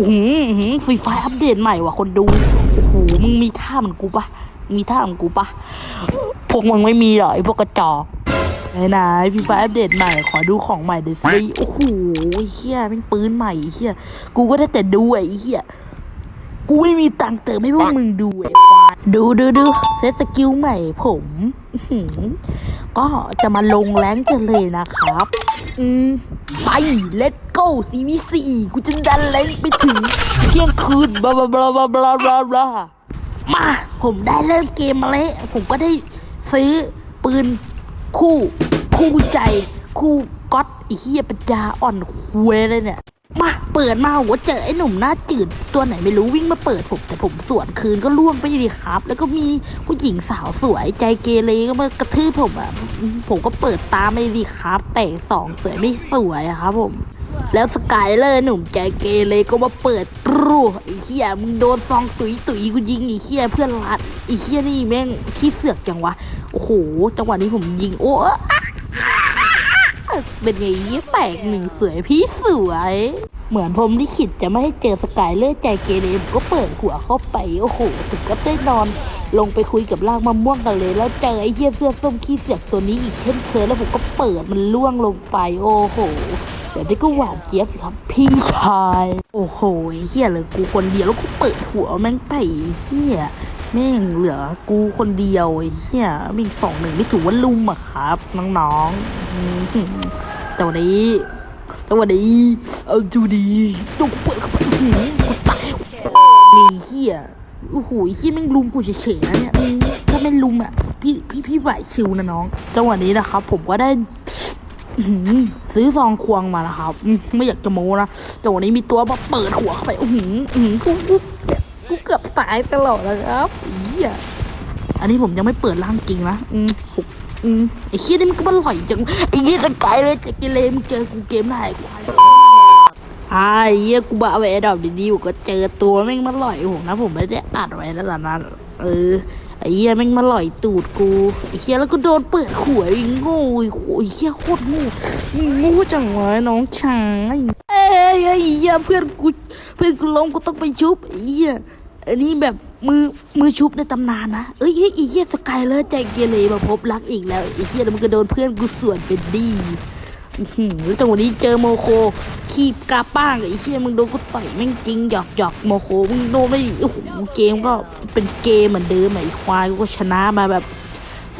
โอ้โหฟรีไฟอัปเดตใหม่ว่ะคนดู โอ้โห มึงมีท่าเหมือนกูปะมีท่าเหมือนกูปะพวกมึงไม่มีหรอไอพวกกระจอกไหนไหนฟรีไฟอัปเดตใหม่ ขอดูของใหม่เดี๋ยวสิโอ้โหเฮียเป็นปืนใหม่เฮียกูก็ได้แต่ดูไอ้เฮียกูไม่มีตังค์เติมให้พวกมึงดูไอ้ควายดูดูดูเซตสกิลใหม่ผม ก็จะมาลงแรงกันเลยนะครับ อืมไป let's go CVC กูจะดันแรงไปถึง เที่ยงคืนบลาบลาบลาบลาบลาบลามา ผมได้เริ่มเกมมาแล้ว ผมก็ได้ซื้อปืนคู่ คู่ใจ คู่ก๊อตไอ้เหี้ยปัญญาอ่อนคุยเลยเนี่ย มาเปิดมาหัวเจอไอ้หนุ่มหน้าจืดตัวไหนไม่รู้วิ่งมาเปิดผมแต่ผมสวนคืนก็ล่วงไปดีครับ แล้วก็มีผู้หญิงสาวสวยใจเกเรก็มากระทืบผมอะผมก็เปิดตามไปดีครับ แต่สองสวยไม่สวยอะครับผม แล้วสกายเลอร์หนุ่มใจเกเรก็มาเปิดกรูไอ้เหี้ยมึงโดนซองตุยตุยกูยิงไอ้เหี้ยเพื่อนรัดไอ้เหี้ยนี่แม่งขี้เสือกจังวะโอ้โหจังหวะนี้ผมยิงโอ้ เป็นไงเหี้ยแตกหนึ่งสวยพี่สวย เหมือนผมที่ขิดจะไม่ให้เจอสกายเลอร์ใจเกเรผมก็เปิดหัวเข้าไป โอ้โหถึงก็ได้นอน ลงไปคุยกับลากมะม่วงกันเลย แล้วเจอไอ้เหี้ยเสื้อส้มขี้เสียกตัวนี้อีกเช่นเคยแล้วผมก็เปิดมันล่วงลงไป โอ้โหเดี๋ยวนี้ก็หวานเจี๊ยบสิครับพี่ชาย โอ้โหไอ้เฮียเหลยกูคนเดียวแล้วกูเปิดหัวแม่งไปไอ้เฮีย แม่งเหลือกูคนเดียวไอ้เฮียมีสองหนึ่งไม่ถือว่าลุมอะครับ น้องๆแต่วันนี้แต่วันนี้เอาดูดีต้องกูเปิดเข้าไปอื้อหือกูตายนี่เฮียโอ้โหไอ้เฮียแม่งลุมกูเฉยๆนะเนี่ยถ้าไม่ลุมอะพี่พี่พี่ไหวชิวนะน้องจังหวะนี้นะครับ ผมก็ได้ซื้อซองควงมานะครับ ไม่อยากจะโม้นะแต่วันนี้มีตัวมาเปิดหัวเข้าไปอื้อหืออื้อหือ เกือบตายตลอดนะครับอี๋อันนี้ผมยังไม่เปิดร่างจริงนะ อืมผมอืมไอ้เฮียนี่มันก็มันหล่อยจัง ไอ้เฮียกันไกลเลยจะกิเลมึงเจอกูเกมได้ควายไอ้เฮียกูบ้าไปแอดดอปดีๆกูก็เจอตัวแม่งมันหล่อยผมนะผมไม่ได้อัดไว้นะตอนนั้น เออไอ้เหี้ยแม่งมาหล่อยตูดกูไอ้เหี้ยแล้วก็โดนเปิดหัวอีกโง่อีกโอ้ยเหี้ยโคตรโง่มึงโง่จังวะน้องชายเอ้ยไอ้เหี้ยเพื่อนกูเพื่อนกูล้มกูต้องไปชุบไอ้เหี้ย อันนี้แบบมือมือชุบในตำนานนะ เอ้ยเฮ้ไอ้เหี้ยสกายเลอร์ใจเกเรมาพบรักอีกแล้วไอ้เหี้ยแล้วมันก็โดนเพื่อนกูส่วนเป็นดีอื้อหือแล้วจังหวะนี้เจอโมโคคีบกาป้างไอ้เชี่ยมึงโดนกูต่อยแม่งจริงหยอกหยอกโมโคมึงโดนไม่ดีโอ้โหเกมก็เป็นเกมเหมือนเดิมไอ้ควายก็ชนะมาแบบ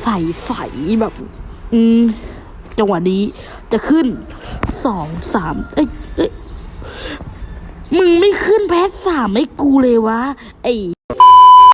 ใส่ใสแบบ อืมจังหวะนี้จะขึ้นสองสามเอ้ยเอ้ย สามไม่กูเลยวะไอ